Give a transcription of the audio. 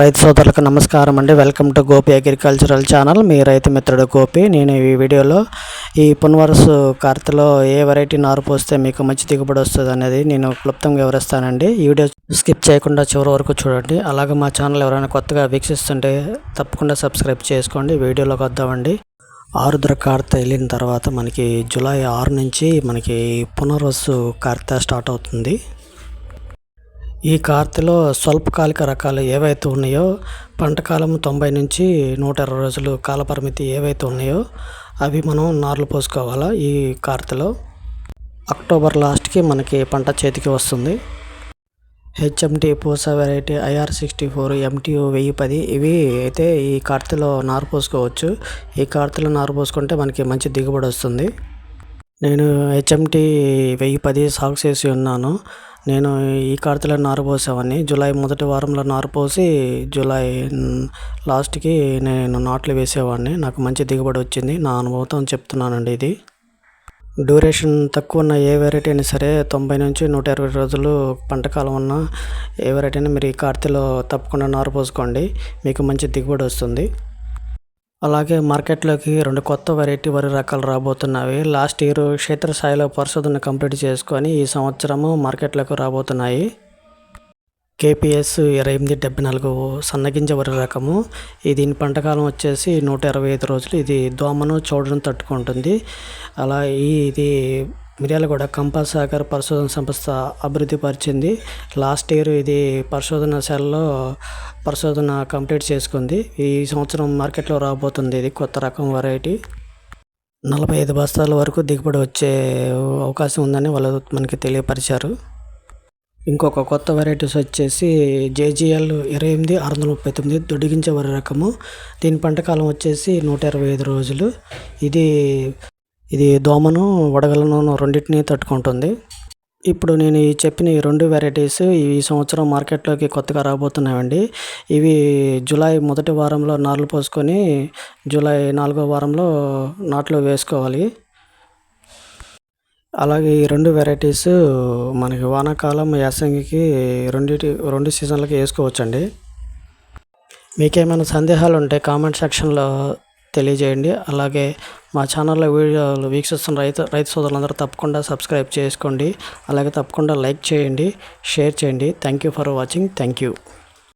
రైతు సోదరులకు నమస్కారం అండి. Welcome to Gopi agricultural channel. మీ రైతు మిత్రుడు గోపి. నేను ఈ వీడియోలో ఈ పునవరసు కార్తలో ఏ వెరైటీ నారు పోస్తే మీకు మంచి దిగుబడి వస్తుంది అనేది నేను క్లుప్తంగా వివరిస్తానండి. ఈ వీడియో స్కిప్ చేయకుండా చివరి వరకు చూడండి. అలాగే మా ఛానల్ ఎవరైనా కొత్తగా వీక్షిస్తుంటే తప్పకుండా సబ్స్క్రైబ్ చేసుకోండి. వీడియోలోకి వద్దామండి. ఆరుద్ర కార్త వెళ్ళిన తర్వాత మనకి జూలై ఆరు నుంచి మనకి పునర్వసు కార్త స్టార్ట్ అవుతుంది. ఈ కార్తెలో స్వల్పకాలిక రకాలు ఏవైతే ఉన్నాయో పంట కాలం తొంభై నుంచి నూట ఇరవై రోజులు కాలపరిమితి ఏవైతే ఉన్నాయో అవి మనం నార్లు పోసుకోవాలా ఈ కార్తెలో? అక్టోబర్ లాస్ట్కి మనకి పంట చేతికి వస్తుంది. HMT Pusa variety IR sixty four MTU వెయ్యి పది ఇవి అయితే ఈ కార్తెలో నారు పోసుకోవచ్చు. ఈ కార్తెలో నారు పోసుకుంటే మనకి మంచి దిగుబడి వస్తుంది. నేను హెచ్ఎంటి వెయ్యి పది సాగు చేసి ఉన్నాను. నేను ఈ కార్తెలో నారు పోసేవాడిని జూలై మొదటి వారంలో నారు పోసి జూలై లాస్ట్కి నేను నాట్లు వేసేవాడిని నాకు మంచి దిగుబడి వచ్చింది. నా అనుభవంతో చెప్తున్నానండి ఇది. డ్యూరేషన్ తక్కువ ఉన్న ఏ వెరైటీ అయినా సరే తొంభై నుంచి నూట ఇరవై రోజులు పంట కాలం ఉన్న ఏ వెరైటీ అయినా మీరు ఈ కార్తెలో తప్పకుండా నారు పోసుకోండి. మీకు మంచి దిగుబడి వస్తుంది. అలాగే మార్కెట్లోకి రెండు కొత్త వెరైటీ వరి రకాలు రాబోతున్నవి. లాస్ట్ ఇయర్ క్షేత్రస్థాయిలో పరిశోధన కంప్లీట్ చేసుకొని ఈ సంవత్సరము మార్కెట్లోకి రాబోతున్నాయి. కేపీఎస్ ఇరవై ఎనిమిది డెబ్బై నాలుగు సన్నగింజ వరి రకము. ఈ దీని పంటకాలం వచ్చేసి నూట ఇరవై ఐదు రోజులు. ఇది దోమను చూడడం తట్టుకుంటుంది. అలా ఈ ఇది మిర్యాలగూడ కంపాసాగర్ పరిశోధన సంస్థ అభివృద్ధి పరిచింది. లాస్ట్ ఇయర్ ఇది పరిశోధనశాలలో పరిశోధన కంప్లీట్ చేసుకుంది. ఈ సంవత్సరం మార్కెట్లో రాబోతుంది ఇది కొత్త రకం వెరైటీ. నలభై ఐదు బస్తాల వరకు దిగుబడి వచ్చే అవకాశం ఉందని వాళ్ళు మనకి తెలియపరిచారు. ఇంకొక కొత్త వెరైటీస్ వచ్చేసి జేజీఎల్ ఇరవై ఎనిమిది ఆరు వందల ముప్పై తొమ్మిది దొడిగించే వరి రకము. దీని పంటకాలం వచ్చేసి నూట ఇరవై ఐదు రోజులు. ఇది ఇది దోమను వడగలను రెండింటిని తట్టుకుంటుంది. ఇప్పుడు నేను ఈ చెప్పిన ఈ రెండు వెరైటీస్ ఈ సంవత్సరం మార్కెట్లోకి కొత్తగా రాబోతున్నాయండి. ఇవి జూలై మొదటి వారంలో నార్లు పోసుకొని జూలై నాలుగో వారంలో నాట్లు వేసుకోవాలి. అలాగే ఈ రెండు వెరైటీస్ మనకి వానాకాలం యాసంగికి రెండిటి రెండు సీజన్లకి వేసుకోవచ్చండి. మీకేమైనా సందేహాలు ఉంటే కామెంట్ సెక్షన్లో తెలియజేయండి. అలాగే మా ఛానల్లో వీడియోలు వీక్షిస్తున్న రైతు రైతు సోదరులందరూ తప్పకుండా సబ్స్క్రైబ్ చేసుకోండి. అలాగే తప్పకుండా లైక్ చేయండి షేర్ చేయండి. Thank you for watching. Thank you.